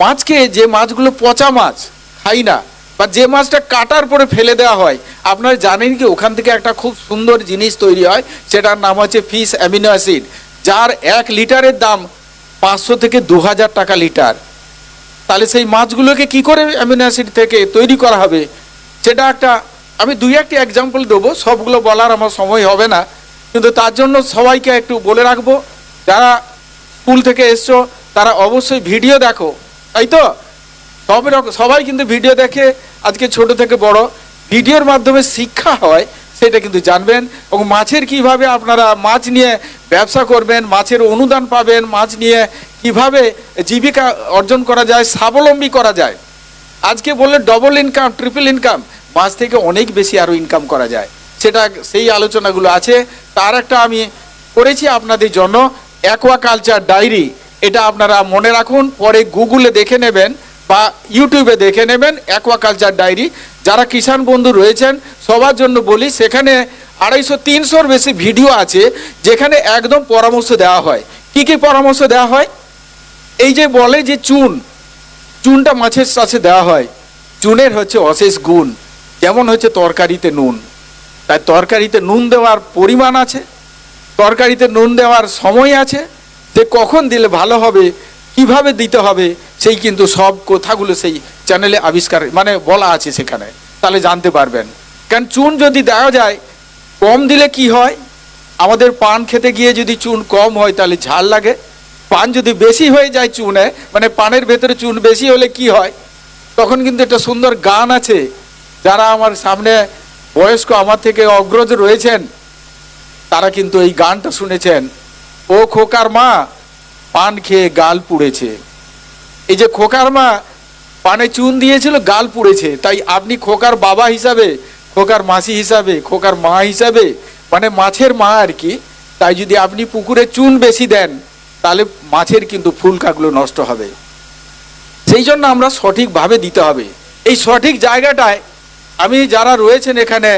মাছকে যে মাছগুলো পচা মাছ, খাই না, বা যে মাছটা কাটার পরে ফেলে দেওয়া হয়, আপনারা জানেন কি ওখান থেকে একটা খুব সুন্দর জিনিস তৈরি হয়, সেটার নাম হচ্ছে ফিশ অ্যামিনো অ্যাসিড, যার এক লিটারের দাম পাঁচশো থেকে দু হাজার টাকা লিটার। তাহলে সেই মাছগুলোকে কি করে অ্যামিনো অ্যাসিড থেকে তৈরি করা হবে? সেটা একটা, আমি দুই একটি এক্সাম্পল দেবো, সবগুলো বলার আমার সময় হবে না, কিন্তু তার জন্য সবাইকে একটু বলে রাখব, যারা স্কুল থেকে এসছো, তারা অবশ্যই ভিডিও দেখো। তাই তো রকম সবাই কিন্তু ভিডিও দেখে, আজকে ছোট থেকে বড়, ভিডিওর মাধ্যমে শিক্ষা হয়, সেটা কিন্তু জানবেন। এবং মাছের কীভাবে আপনারা মাছ নিয়ে ব্যবসা করবেন, মাছের অনুদান পাবেন, মাছ নিয়ে কীভাবে জীবিকা অর্জন করা যায়, স্বাবলম্বী করা যায়। আজকে বললে ডবল ইনকাম ট্রিপল ইনকাম মাছ থেকে অনেক বেশি আরও ইনকাম করা যায়। সেটা সেই আলোচনাগুলো আছে। তার একটা আমি করেছি আপনাদের জন্য অ্যাকোয়াকালচার ডায়েরি এটা আপনারা মনে রাখুন, পরে গুগলে দেখে নেবেন বা ইউটিউবে দেখে নেবেন অ্যাকোয়াকালচার ডায়েরি। যারা কিষাণ বন্ধু রয়েছেন, সবার জন্য বলি, সেখানে আড়াইশো তিনশোর বেশি ভিডিও আছে, যেখানে একদম পরামর্শ দেওয়া হয়। কি কি পরামর্শ দেওয়া হয়? এই যে বলে যে চুন, চুনটা মাছের চাষে দেওয়া হয়। চুনের হচ্ছে অশেষ গুণ, যেমন হচ্ছে তরকারিতে নুন। তাই তরকারিতে নুন দেওয়ার পরিমাণ আছে, তরকারিতে নুন দেওয়ার সময় আছে যে কখন দিলে ভালো হবে, কীভাবে দিতে হবে, সেই কিন্তু সব কথাগুলো সেই চ্যানেলে আবিষ্কার মানে বলা আছে সেখানে। তাহলে জানতে পারবেন। কারণ চুন যদি দেওয়া যায়, কম দিলে কি হয়? আমাদের পান খেতে গিয়ে যদি চুন কম হয়, তাহলে ঝাল লাগে। পান যদি বেশি হয়ে যায় চুনে মানে পানের ভেতরে চুন বেশি হলে কি হয়? তখন কিন্তু একটা সুন্দর গান আছে। যারা আমার সামনে বয়স্ক আমার থেকে অগ্রজ রয়েছেন, তারা কিন্তু এই গানটা শুনেছেন। ও খোকার মা পান খেয়ে গাল পুড়েছে। এই যে খোকার মা পানে চুন দিয়েছিল, গাল পুড়েছে। তাই আপনি খোকার বাবা হিসাবে, খোকার মাসি হিসাবে, খোকার মা হিসাবে মানে মাছের মা আর কি, তাই যদি আপনি পুকুরে চুন বেশি দেন, তাহলে মাছের কিন্তু ফুলকাগুলো নষ্ট হবে। সেই জন্য আমরা সঠিকভাবে দিতে হবে। এই সঠিক জায়গাটায় আমি যারা রয়েছেন এখানে,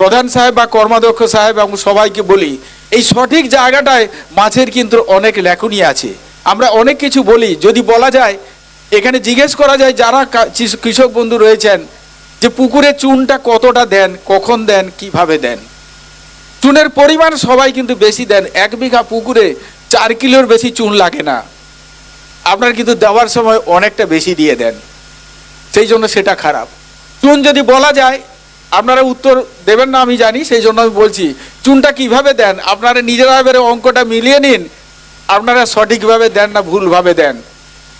প্রধান সাহেব বা কর্মাধ্যক্ষ সাহেব এবং সবাইকে বলি এই সঠিক জায়গাটায় মাছের কিন্তু অনেক লেখনী আছে। আমরা অনেক কিছু বলি, যদি বলা যায়, এখানে জিজ্ঞেস করা যায় যারা কৃষক বন্ধু রয়েছেন, যে পুকুরে চুনটা কতটা দেন, কখন দেন, কীভাবে দেন? চুনের পরিমাণ সবাই কিন্তু বেশি দেন, এক বিঘা পুকুরে চার কিলোর বেশি চুন লাগে না। আপনার কিন্তু দেওয়ার সময় অনেকটা বেশি দিয়ে দেন। সেই জন্য সেটা খারাপ। চুন যদি বলা যায়, আপনারা উত্তর দেবেন না আমি জানি, সেই জন্য আমি বলছি চুনটা কীভাবে দেন? আপনারা নিজেরা এবারে অঙ্কটা মিলিয়ে নিন। আপনারা সঠিকভাবে দেন না ভুলভাবে দেন।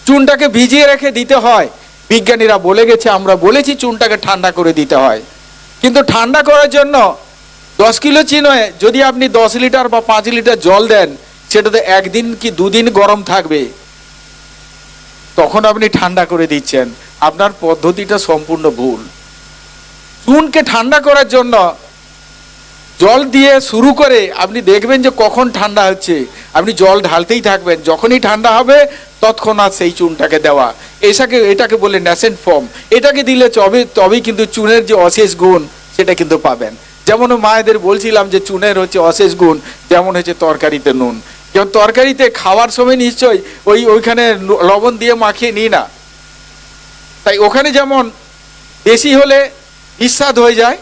চুনটাকে ভিজিয়ে রেখে দিতে হয়। বিজ্ঞানীরা বলে গেছে, আমরা বলেছি চুনটাকে ঠান্ডা করে দিতে হয়। কিন্তু ঠান্ডা করার জন্য দশ কিলো চিনোয়, যদি আপনি দশ লিটার বা পাঁচ লিটার জল দেন, সেটাতে একদিন কি দুদিন গরম থাকবে? তখন আপনি ঠান্ডা করে দিচ্ছেন। আপনার পদ্ধতিটা সম্পূর্ণ ভুল। চুনকে ঠান্ডা করার জন্য জল দিয়ে শুরু করে আপনি দেখবেন যে কখন ঠান্ডা হচ্ছে। আপনি জল ঢালতেই থাকবেন। যখনই ঠান্ডা হবে, তৎক্ষণাৎ সেই চুনটাকে দেওয়া। এটাকে এটাকে বলে ন্যাসেন্ট ফর্ম এটাকে দিলে তবে, তবেই কিন্তু চুনের যে অশেষ গুণ, সেটা কিন্তু পাবেন। যেমন মায়েদের বলছিলাম যে চুনের হচ্ছে অশেষ গুণ, যেমন হচ্ছে তরকারিতে নুন। যেমন তরকারিতে খাওয়ার সময় নিশ্চয়ই ওই, ওইখানে লবণ দিয়ে মাখিয়ে নিই না। তাই ওখানে যেমন বেশি হলে বিস্বাদ হয়ে যায়,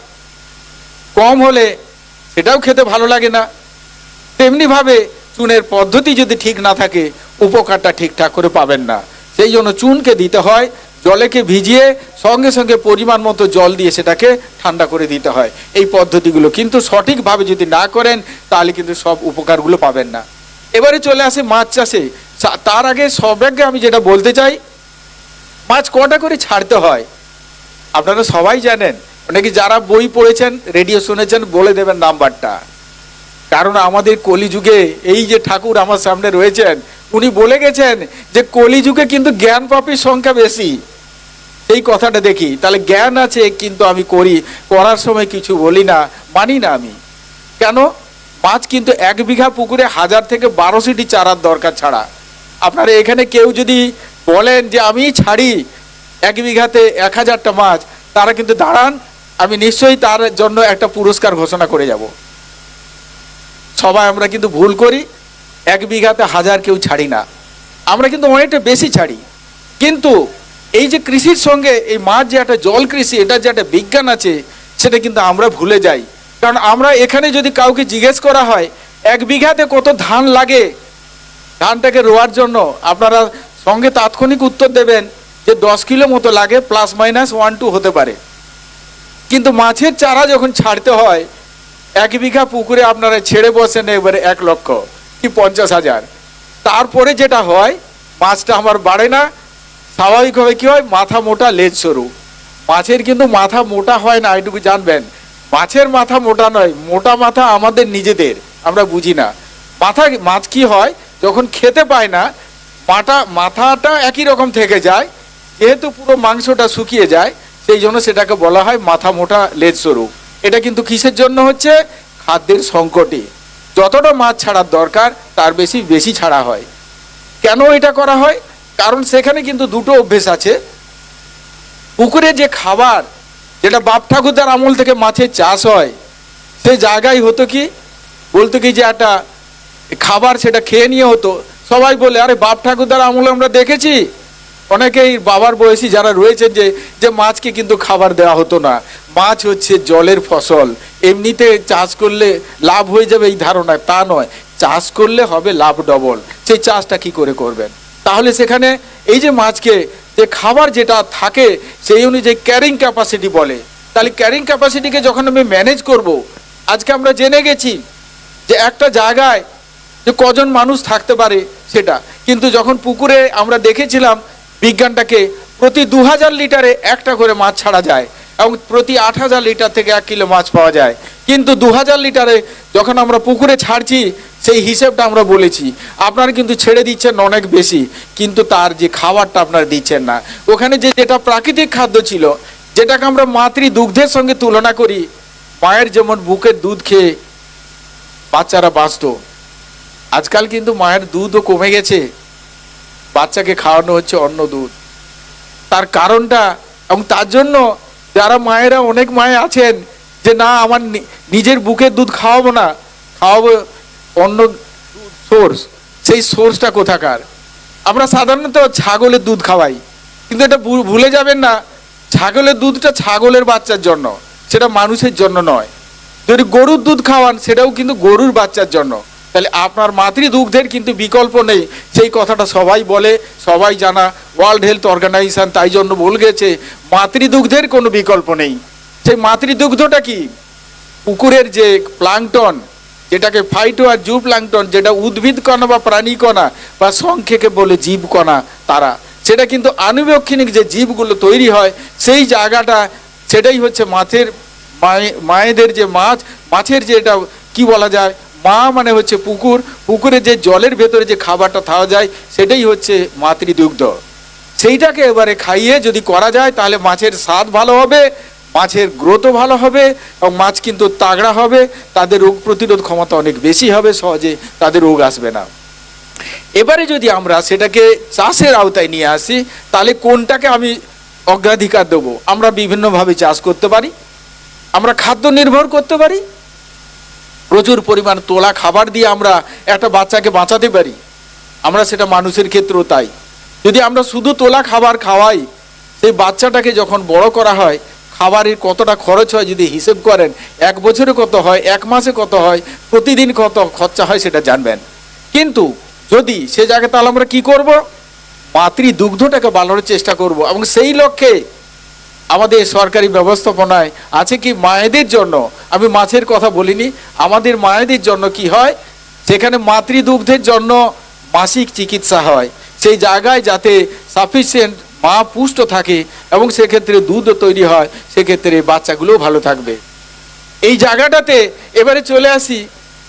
কম হলে সেটাও খেতে ভালো লাগে না। তেমনিভাবে চুনের পদ্ধতি যদি ঠিক না থাকে, উপকারটা ঠিকঠাক করে পাবেন না। সেই জন্য চুনকে দিতে হয়, জলেকে ভিজিয়ে সঙ্গে সঙ্গে পরিমাণ মতো জল দিয়ে সেটাকে ঠান্ডা করে দিতে হয়। এই পদ্ধতিগুলো কিন্তু সঠিকভাবে যদি না করেন, তাহলে কিন্তু সব উপকারগুলো পাবেন না। এবারে চলে আসে মাছ চাষে। তার আগে সবাইকে আমি যেটা বলতে চাই, মাছ কটা করে ছাড়তে হয়? আপনারা সবাই জানেন অনেকে যারা বই পড়েছেন রেডিও শুনেছেন, বলে দেবেন নাম্বারটা। কারণ আমাদের কলিযুগে এই যে ঠাকুর আমার সামনে রয়েছেন, উনি বলে গেছেন যে কলিযুগে কিন্তু জ্ঞান পাপীর সংখ্যা বেশি। এই কথাটা দেখি। তাহলে জ্ঞান আছে, কিন্তু আমি করি করার সময় কিছু বলি না, মানি না আমি। কেন? মাছ কিন্তু এক বিঘা পুকুরে হাজার থেকে বারোশোটি চারার দরকার ছাড়া। আপনারা এখানে কেউ যদি বলেন যে আমি ছাড়ি, এক বিঘাতে এক হাজারটা মাছ, তারা কিন্তু দাঁড়ান আমি নিশ্চয়ই তার জন্য একটা পুরস্কার ঘোষণা করে যাব। সবাই আমরা কিন্তু ভুল করি, এক বিঘাতে হাজার কেউ ছাড়ি না। আমরা কিন্তু অনেকটা বেশি ছাড়ি। কিন্তু এই যে কৃষির সঙ্গে, এই মাছ যে একটা জল কৃষি এটা যে একটা বিজ্ঞান আছে, সেটা কিন্তু আমরা ভুলে যাই। কারণ আমরা এখানে যদি কাউকে জিজ্ঞেস করা হয়, এক বিঘাতে কত ধান লাগে? ধানটাকে রোয়ার জন্য আপনারা সঙ্গে তাৎক্ষণিক উত্তর দেবেন যে দশ কিলো মতো লাগে প্লাস মাইনাস ওয়ান টু হতে পারে। কিন্তু মাছের চারা যখন ছাড়তে হয়, এক বিঘা পুকুরে আপনারা ছেড়ে বসেন এবারে এক লক্ষ কি পঞ্চাশ হাজার। তারপরে যেটা হয়, মাছটা আমার বাড়ে না, স্বাভাবিকভাবে কি হয়, মাথা মোটা লেজ সরু। মাছের কিন্তু মাথা মোটা হয় না, এটুকু জানবেন। মাছের মাথা মোটা নয়, মোটা মাথা আমাদের নিজেদের, আমরা বুঝি না। মাথা, মাছ কি হয়, যখন খেতে পায় না মাথা মাথাটা একই রকম থেকে যায়, যেহেতু পুরো মাংসটা শুকিয়ে যায় সেই জন্য সেটাকে বলা হয় মাথা মোটা লেজ সরু। এটা কিন্তু কিসের জন্য হচ্ছে? খাদ্যের সংকটে। যতটা মাছ ছাড়ার দরকার, তার বেশি বেশি ছাড়া হয়। কেন এটা করা হয়? কারণ সেখানে কিন্তু দুটো অভ্যেস আছে। পুকুরে যে খাবার, যেটা বাপ ঠাকুরদার আমল থেকে মাছের চাষ হয় সেই জায়গায় হতো কি? বলতো কি যে একটা খাবার সেটা খেয়ে নিয়ে হতো। সবাই বলে, আরে বাপ ঠাকুরদার আমলে আমরা দেখেছি। অনেকেই বাবার বয়সী যারা রয়েছেন যে যে মাছকে কিন্তু খাবার দেওয়া হতো না। মাছ হচ্ছে জলের ফসল। এমনিতে চাষ করলে লাভ হয়ে যাবে এই ধারণা তা নয়। চাষ করলে হবে লাভ ডবল। সেই চাষটা কি করে করবেন? তাহলে সেখানে এই যে মাছকে, যে খাবার যেটা থাকে, সেই অনুযায়ী ক্যারিং ক্যাপাসিটি বলে। তাহলে ক্যারিং ক্যাপাসিটিকে যখন আমি ম্যানেজ করব, আজকে আমরা জেনে গেছি যে একটা জায়গায় যে কজন মানুষ থাকতে পারে সেটা। কিন্তু যখন পুকুরে আমরা দেখেছিলাম বিজ্ঞানটাকে প্রতি দু হাজার লিটারে একটা করে মাছ ছাড়া যায় এবং প্রতি আট হাজার লিটার থেকে এক কিলো মাছ পাওয়া যায়। কিন্তু দু হাজার লিটারে যখন আমরা পুকুরে ছাড়ছি, সেই হিসেবটা আমরা বলেছি। আপনারা কিন্তু ছেড়ে দিচ্ছেন অনেক বেশি, কিন্তু তার যে খাবারটা আপনারা দিচ্ছেন না। ওখানে যে যেটা প্রাকৃতিক খাদ্য ছিল, যেটাকে আমরা মাতৃ দুগ্ধের সঙ্গে তুলনা করি, মায়ের যেমন বুকের দুধ খেয়ে বাচ্চারা বাঁচত, আজকাল কিন্তু মায়ের দুধও কমে গেছে। বাচ্চাকে খাওয়ানো হচ্ছে অন্য দুধ। তার কারণটা এবং তার জন্য যারা মায়েরা অনেক মায়ে আছেন যে না, আমার নিজের বুকের দুধ খাওয়াবো না, খাওয়াবো অন্য সোর্স সেই সোর্সটা কোথাকার? আমরা সাধারণত ছাগলের দুধ খাওয়াই। কিন্তু এটা ভুলে যাবেন না, ছাগলের দুধটা ছাগলের বাচ্চার জন্য, সেটা মানুষের জন্য নয়। যদি গরুর দুধ খাওয়ান, সেটাও কিন্তু গরুর বাচ্চার জন্য। তাহলে আপনার মাতৃ দুগ্ধের কিন্তু বিকল্প নেই। সেই কথাটা সবাই বলে, সবাই জানা ওয়ার্ল্ড হেলথ অর্গানাইজেশন তাই জন্য বলে গেছে। মাতৃ দুগ্ধের কোনো বিকল্প নেই। সেই মাতৃ দুগ্ধটা কি? পুকুরের যে প্লাংটন, যেটাকে ফাইটো আর জু প্লাংটন, যেটা উদ্ভিদ কণা বা প্রাণী কণা বা সংক্ষেপে বলে জীব কণা তারা, সেটা কিন্তু আনুবক্ষণিক যে জীবগুলো তৈরি হয়, সেই জায়গাটা, সেটাই হচ্ছে মাছের, মায়ে- মায়েদের যে মাছ, মাছের যে এটা কি বলা যায়? মা মানে হচ্ছে পুকুর। পুকুরে যে জলের ভেতরে যে খাবারটা খাওয়া যায়, সেটাই হচ্ছে মাতৃদুগ্ধ। সেইটাকে এবারে খাইয়ে যদি করা যায়, তাহলে মাছের স্বাদ ভালো হবে, মাছের গ্রোথও ভালো হবে, এবং মাছ কিন্তু তাগড়া হবে, তাদের রোগ প্রতিরোধ ক্ষমতা অনেক বেশি হবে, সহজে তাদের রোগ আসবে না। এবারে যদি আমরা সেটাকে চাষের আওতায় নিয়ে আসি, তাহলে কোনটাকে আমি অগ্রাধিকার দেবো? আমরা বিভিন্নভাবে চাষ করতে পারি, আমরা খাদ্য নির্ভর করতে পারি প্রচুর পরিমাণ তোলা খাবার দিয়ে আমরা একটা বাচ্চাকে বাঁচাতে পারি। আমরা সেটা মানুষের ক্ষেত্রেও তাই। যদি আমরা শুধু তোলা খাবার খাওয়াই, সেই বাচ্চাটাকে যখন বড় করা হয়, খাবারের কতটা খরচ হয় যদি হিসেব করেন, এক বছরে কত হয়, এক মাসে কত হয়, প্রতিদিন কত খরচা হয় সেটা জানবেন। কিন্তু যদি সে জায়গায় তাহলে আমরা কি করব? মাতৃ দুগ্ধটাকে বাড়ানোর চেষ্টা করব এবং সেই লক্ষ্যে আমাদের সরকারি ব্যবস্থাপনায় আছে কি মায়েদের জন্য? আমি মাছের কথা বলিনি। আমাদের মায়েদের জন্য কি হয়? সেখানে মাতৃদুগ্ধের জন্য মাসিক চিকিৎসা হয়, সেই জায়গায় যাতে সাফিসিয়েন্ট মা পুষ্ট থাকে এবং সেক্ষেত্রে দুধও তৈরি হয়, সেক্ষেত্রে বাচ্চাগুলোও ভালো থাকবে। এই জায়গাটাতে এবারে চলে আসি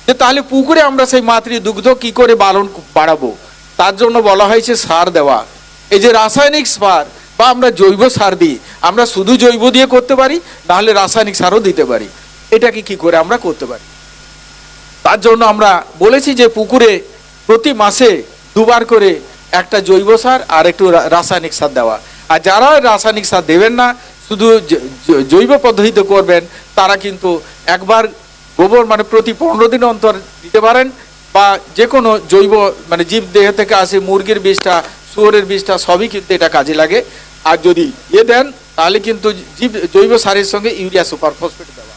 যে তাহলে পুকুরে আমরা সেই মাতৃ দুগ্ধ কি করে বাড়ন বাড়াবো? তার জন্য বলা হয়েছে সার দেওয়া। এই যে রাসায়নিক সার বা আমরা জৈব সার দিই, আমরা শুধু জৈব দিয়ে করতে পারি, নাহলে রাসায়নিক সারও দিতে পারি। এটাকে কি করে আমরা করতে পারি? তার জন্য আমরা বলেছি যে পুকুরে প্রতি মাসে দুবার করে একটা জৈব সার আর একটু রাসায়নিক সার দেওয়া। আর যারা রাসায়নিক সার দেবেন না, শুধু জৈব পদ্ধতিতে করবেন, তারা কিন্তু একবার গোবর মানে প্রতি পনেরো দিন অন্তর দিতে পারেন বা যে কোনো জৈব মানে জীব দেহ থেকে আসে মুরগির বিষটা, শুয়োরের বীজটা সবই কিন্তু এটা কাজে লাগে। আর যদি ইয়ে দেন, তাহলে কিন্তু জীব সারের সঙ্গে ইউরিয়া সুপার ফসফেট দেওয়া।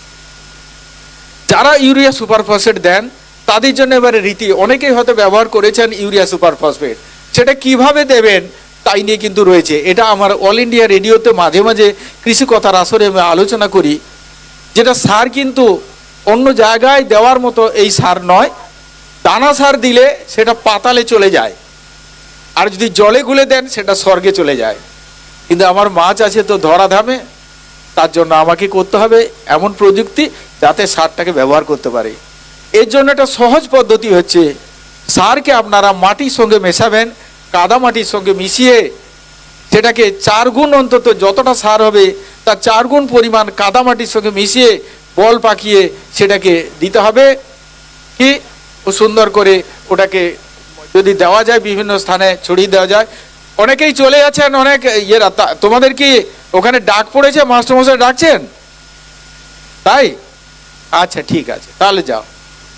যারা ইউরিয়া সুপার ফসফেট দেন, তাদের জন্য এবারে রীতি। অনেকেই হয়তো ব্যবহার করেছেন ইউরিয়া সুপার ফসফেট। সেটা কীভাবে দেবেন, তাই নিয়ে কিন্তু রয়েছে। এটা আমার অল ইন্ডিয়া রেডিওতে মাঝে মাঝে কৃষি কথার আসরে আমি আলোচনা করি। যেটা সার কিন্তু অন্য জায়গায় দেওয়ার মতো এই সার নয়। দানা সার দিলে সেটা পাতালে চলে যায়। আর যদি জলে গুলে দেন, সেটা স্বর্গে চলে যায়। কিন্তু আমার মাছ আছে তো ধরা ধামে তার জন্য আমাকে করতে হবে এমন প্রযুক্তি যাতে সারটাকে ব্যবহার করতে পারে। এর জন্য একটা সহজ পদ্ধতি হচ্ছে, সারকে আপনারা মাটির সঙ্গে মেশাবেন, কাদা মাটির সঙ্গে মিশিয়ে, সেটাকে চার গুণ অন্তত যতটা সার হবে, তার চার গুণ পরিমাণ কাদা মাটির সঙ্গে মিশিয়ে বল পাকিয়ে সেটাকে দিতে হবে। কি? সুন্দর করে ওটাকে যদি দেওয়া যায়, বিভিন্ন স্থানে ছড়িয়ে দেওয়া যায় অনেকেই চলে যাচ্ছেন, অনেক ইয়েরা। তোমাদের কি ওখানে ডাক পড়েছে? মাস্টারমশাই ডাকছেন? তাই? আচ্ছা ঠিক আছে। তাহলে যাও।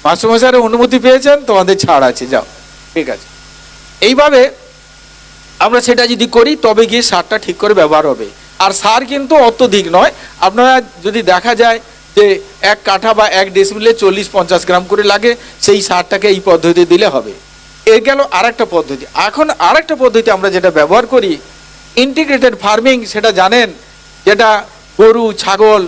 মাস্টারমশাইয়ের অনুমতি পেয়েছেন, তোমাদের ছাড় আছে, যাও। ঠিক আছে। এইভাবে আমরা সেটা যদি করি, তবে গিয়ে সারটা ঠিক করে ব্যবহার হবে। আর সার কিন্তু অত্যধিক নয়। আপনারা যদি দেখা যায় যে এক কাঠা বা এক ডেসিমিলে চল্লিশ পঞ্চাশ গ্রাম করে লাগে, সেই সারটাকে এই পদ্ধতি দিলে হবে। এর গেল আরেকটা পদ্ধতি। এখন আরেকটা পদ্ধতি আমরা যেটা ব্যবহার করি ইন্টিগ্রেটেড ফার্মিং সেটা জানেন? যেটা গরু, ছাগল,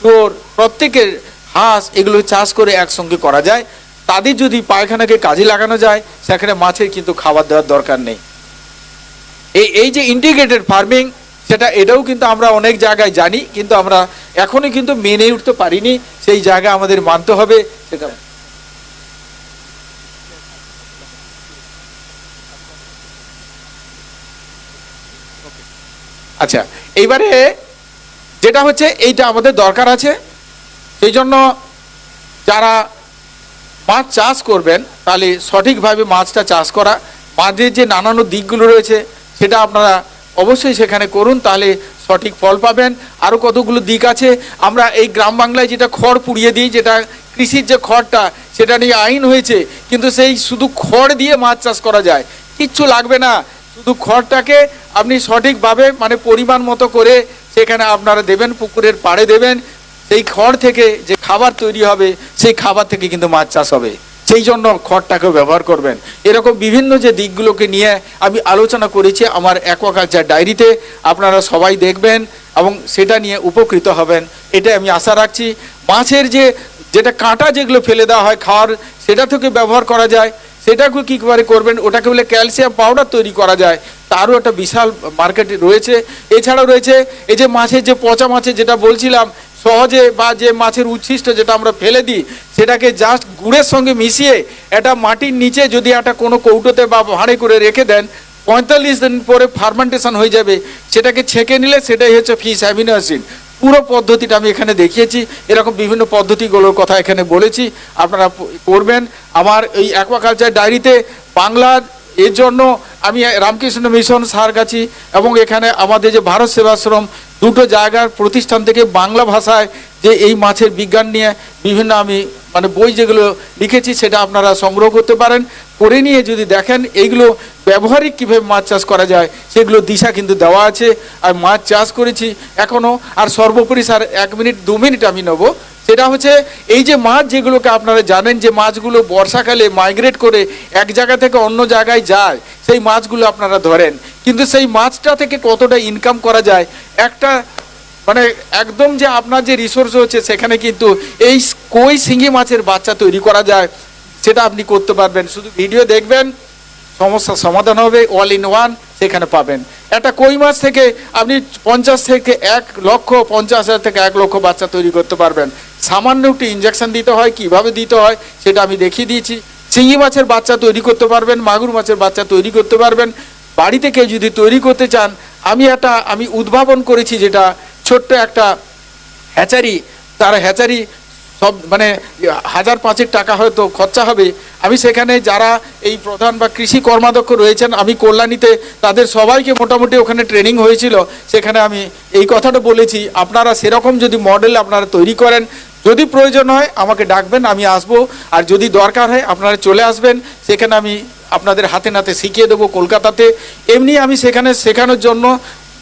শুয়োর, প্রত্যেকের হাঁস, এগুলো চাষ করে একসঙ্গে করা যায়। তাদের যদি পায়খানাকে কাজে লাগানো যায়, সেখানে মাছের কিন্তু খাবার দেওয়ার দরকার নেই। এই এই যে ইন্টিগ্রেটেড ফার্মিং সেটা এটাও কিন্তু আমরা অনেক জায়গায় জানি, কিন্তু আমরা এখনও কিন্তু মেনে উঠতে পারিনি। সেই জায়গা আমাদের মানতে হবে, সেটা আচ্ছা এইবারে যেটা হচ্ছে, এইটা আমাদের দরকার আছে। সেই জন্য যারা মাছ চাষ করবেন, তাহলে সঠিকভাবে মাছটা চাষ করা, মাছের যে নানান দিকগুলো রয়েছে, সেটা আপনারা অবশ্যই সেখানে করুন, তাহলে সঠিক ফল পাবেন। আরও কতগুলো দিক আছে, আমরা এই গ্রাম বাংলায় যেটা খড় পুড়িয়ে দিই, যেটা কৃষির যে খড়টা, সেটা নিয়ে আইন হয়েছে, কিন্তু সেই শুধু খড় দিয়ে মাছ চাষ করা যায়। কিচ্ছু লাগবে না, শুধু খড়টাকে আপনি সঠিকভাবে মানে পরিমাণ মতো করে সেখানে আপনারা দেবেন, পুকুরের পাড়ে দেবেন। সেই খড় থেকে যে খাবার তৈরি হবে, সেই খাবার থেকে কিন্তু মাছ চাষ হবে। সেই জন্য খড়টাকে ব্যবহার করবেন। এরকম বিভিন্ন যে দিকগুলোকে নিয়ে আমি আলোচনা করেছি আমার অ্যাকোয়াকালচার ডায়েরিতে, আপনারা সবাই দেখবেন এবং সেটা নিয়ে উপকৃত হবেন। এটা আমি আশা রাখছি। মাছের যে, যেটা কাঁটা যেগুলো ফেলে দেওয়া হয় খাওয়ার সেটা থেকে ব্যবহার করা যায়। সেটাকে কী করে করবেন? ওটাকে বলে ক্যালসিয়াম পাউডার তৈরি করা যায়। তারও একটা বিশাল মার্কেট রয়েছে। এছাড়াও রয়েছে এই যে মাছের যে পচা মাছের যেটা বলছিলাম, সহজে বা যে মাছের উচ্ছিষ্ট যেটা আমরা ফেলে দিই, সেটাকে জাস্ট গুড়ের সঙ্গে মিশিয়ে এটা মাটির নিচে যদি একটা কোনো কৌটোতে বা ভাঁড়ে করে রেখে দেন, পঁয়তাল্লিশ দিন পরে ফার্মেন্টেশন হয়ে যাবে। সেটাকে ছেঁকে নিলে সেটাই হচ্ছে ফিস অ্যামিনো অ্যাসিড পুরো পদ্ধতিটা আমি এখানে দেখিয়েছি। এরকম বিভিন্ন পদ্ধতিগুলোর কথা এখানে বলেছি। আপনারা করবেন আমার এই অ্যাকোয়াকালচার ডায়েরিতে বাংলার এর জন্য আমি রামকৃষ্ণ মিশন সারগাছি এবং এখানে আমাদের যে ভারত সেবাশ্রম দুটো জায়গার প্রতিষ্ঠান থেকে বাংলা ভাষায় যে এই মাছের বিজ্ঞান নিয়ে বিভিন্ন আমি মানে বই যেগুলো লিখেছি সেটা আপনারা সংগ্রহ করতে পারেন। করে নিয়ে যদি দেখেন এইগুলো ব্যবহারিক কীভাবে মাছ চাষ করা যায়, সেগুলো দিশা কিন্তু দেওয়া আছে। আর মাছ চাষ করেছি এখনও আর সর্বোপরি স্যার, এক মিনিট, দু মিনিট আমি নেব। সেটা হচ্ছে এই যে মাছ যেগুলোকে আপনারা জানেন যে মাছগুলো বর্ষাকালে মাইগ্রেট করে এক জায়গা থেকে অন্য জায়গায় যায়, সেই মাছগুলো আপনারা ধরেন। কিন্তু সেই মাছটা থেকে কতটা ইনকাম করা যায়, একটা মানে একদম যে আপনার যে রিসোর্স হচ্ছে সেখানে কিন্তু এই কই শিঙি মাছের বাচ্চা তৈরি করা যায়, সেটা আপনি করতে পারবেন। শুধু ভিডিও দেখবেন সমস্যার সমাধান হবে অল ইন ওয়ান সেখানে পাবেন। একটা কই মাছ থেকে আপনি পঞ্চাশ থেকে এক লক্ষ, পঞ্চাশ হাজার থেকে এক লক্ষ বাচ্চা তৈরি করতে পারবেন। সামান্য একটু ইঞ্জেকশন দিতে হয়, কীভাবে দিতে হয়, সেটা আমি দেখিয়ে দিয়েছি। চিংড়ি মাছের বাচ্চা তৈরি করতে পারবেন, মাগুর মাছের বাচ্চা তৈরি করতে পারবেন। বাড়িতে কেউ যদি তৈরি করতে চান, আমি একটা, আমি উদ্ভাবন করেছি যেটা ছোট্ট একটা হ্যাচারি, তার হ্যাচারি সব মানে হাজার পাঁচেক টাকা হয়তো খরচা হবে। আমি সেখানে যারা এই প্রধান বা কৃষি কর্মাধ্যক্ষ রয়েছেন, আমি কল্যাণীতে তাদের সবাইকে মোটামুটি ওখানে ট্রেনিং হয়েছিল। সেখানে আমি এই কথাটা বলেছি, আপনারা সেরকম যদি মডেল আপনারা তৈরি করেন যদি প্রয়োজন হয়, আমাকে ডাকবেন, আমি আসব। আর যদি দরকার হয়, আপনারা চলে আসবেন। সেখানে আমি আপনাদের হাতে নাতে শিখিয়ে দেবো কলকাতাতে। এমনি আমি সেখানে শেখানোর জন্য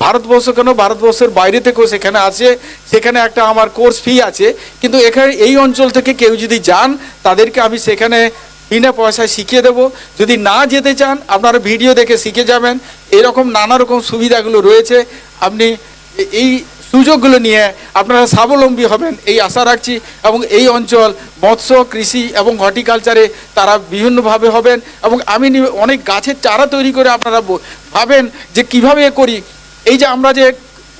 ভারতবর্ষ কেন, ভারতবর্ষের বাইরে থেকেও সেখানে আছে। সেখানে একটা আমার কোর্স ফি আছে। কিন্তু এখানে এই অঞ্চল থেকে কেউ যদি যান, তাদেরকে আমি সেখানে বিনা পয়সায় শিখিয়ে দেবো। যদি না যেতে চান, আপনারা ভিডিও দেখে শিখে যাবেন। এরকম নানা রকম সুবিধাগুলো রয়েছে। আপনি এই সুযোগগুলো নিয়ে আপনারা স্বাবলম্বী হবেন। এই আশা রাখছি এবং এই অঞ্চল, মৎস্য, কৃষি এবং হর্টিকালচারে তারা বিভিন্নভাবে হবেন এবং আমি অনেক গাছের চারা তৈরি করে আপনারা ভাবেন যে কীভাবে করি। এই যে আমরা যে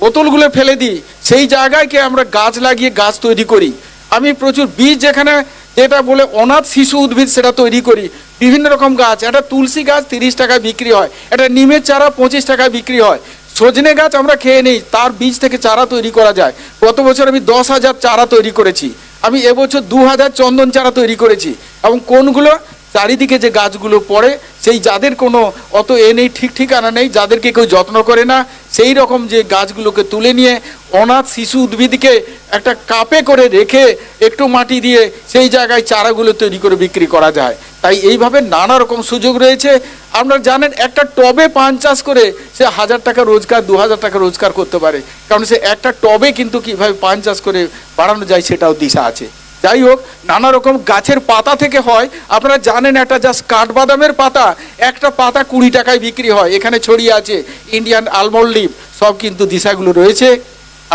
বোতলগুলো ফেলে দিই, সেই জায়গায় কে আমরা গাছ লাগিয়ে গাছ তৈরি করি। আমি প্রচুর বীজ যেখানে যেটা বলে অনাথ শিশু উদ্ভিদ সেটা তৈরি করি। বিভিন্ন রকম গাছ, একটা তুলসী গাছ তিরিশ টাকায় বিক্রি হয়, একটা নিমের চারা পঁচিশ টাকায় বিক্রি হয়। সজনে গাছ আমরা খেয়ে নেই, তার বীজ থেকে চারা তৈরি করা যায়। গত বছর আমি দশ হাজার চারা তৈরি করেছি। আমি এবছর দু হাজার চন্দন চারা তৈরি করেছি। এবং কোনগুলো চারিদিকে যে গাছগুলো পড়ে, সেই যাদের কোনো অত এ নেই, ঠিক ঠিকানা নেই, যাদেরকে কেউ যত্ন করে না, সেই রকম যে গাছগুলোকে তুলে নিয়ে অনাথ শিশু উদ্ভিদকে একটা কাপে করে রেখে একটু মাটি দিয়ে সেই জায়গায় চারাগুলো তৈরি করে বিক্রি করা যায়। তাই এইভাবে নানা রকম সুযোগ রয়েছে। আপনারা জানেন, একটা টবে পান চাষ করে সে হাজার টাকা রোজগার, দু হাজার টাকা রোজগার করতে পারে। কারণ সে একটা টবে কিন্তু কীভাবে পান চাষ করে বাড়ানো যায়, সেটাও দিশা আছে। যাই হোক, নানা রকম গাছের পাতা থেকে হয়। আপনারা জানেন একটা জাস্ট কাঠবাদামের পাতা, একটা পাতা কুড়ি টাকায় বিক্রি হয়। এখানে ছড়িয়ে আছে ইন্ডিয়ান আলমন্ড লিভ সব কিন্তু দিশাগুলো রয়েছে।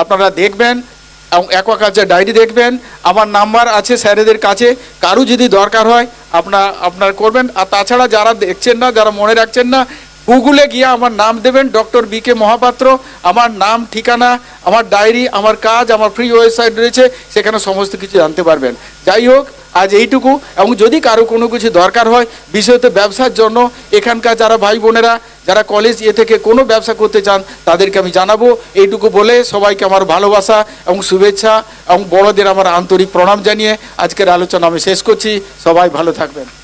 আপনারা দেখবেন, এবং অ্যাকোয়াকালচার ডায়েরি দেখবেন। আমার নাম্বার আছে স্যারেদের কাছে, কারও যদি দরকার হয়, আপনার আপনার করবেন। আর তাছাড়া যারা দেখছেন না, যারা মনে রাখছেন না গুগলে গিয়ে আমার নাম দেবেন ডক্টর বি কে মহাপাত্র। আমার নাম, ঠিকানা, আমার ডায়েরি, আমার কাজ, আমার ফ্রি ওয়েবসাইট রয়েছে, সেখানে সমস্ত কিছু জানতে পারবেন। যাই হোক, আজ এইটুকু, এবং যদি কারও কোনো কিছু দরকার হয়, বিশেষত ব্যবসার জন্য, এখানকার যারা ভাই বোনেরা, যারা কলেজ এ থেকে কোনো ব্যবসা করতে চান, তাদেরকে আমি জানাব। এইটুকু বলে সবাইকে আমার ভালোবাসা এবং শুভেচ্ছা, এবং বড়দের আমার আন্তরিক প্রণাম জানিয়ে আজকের আলোচনা আমি শেষ করছি। সবাই ভালো থাকবেন।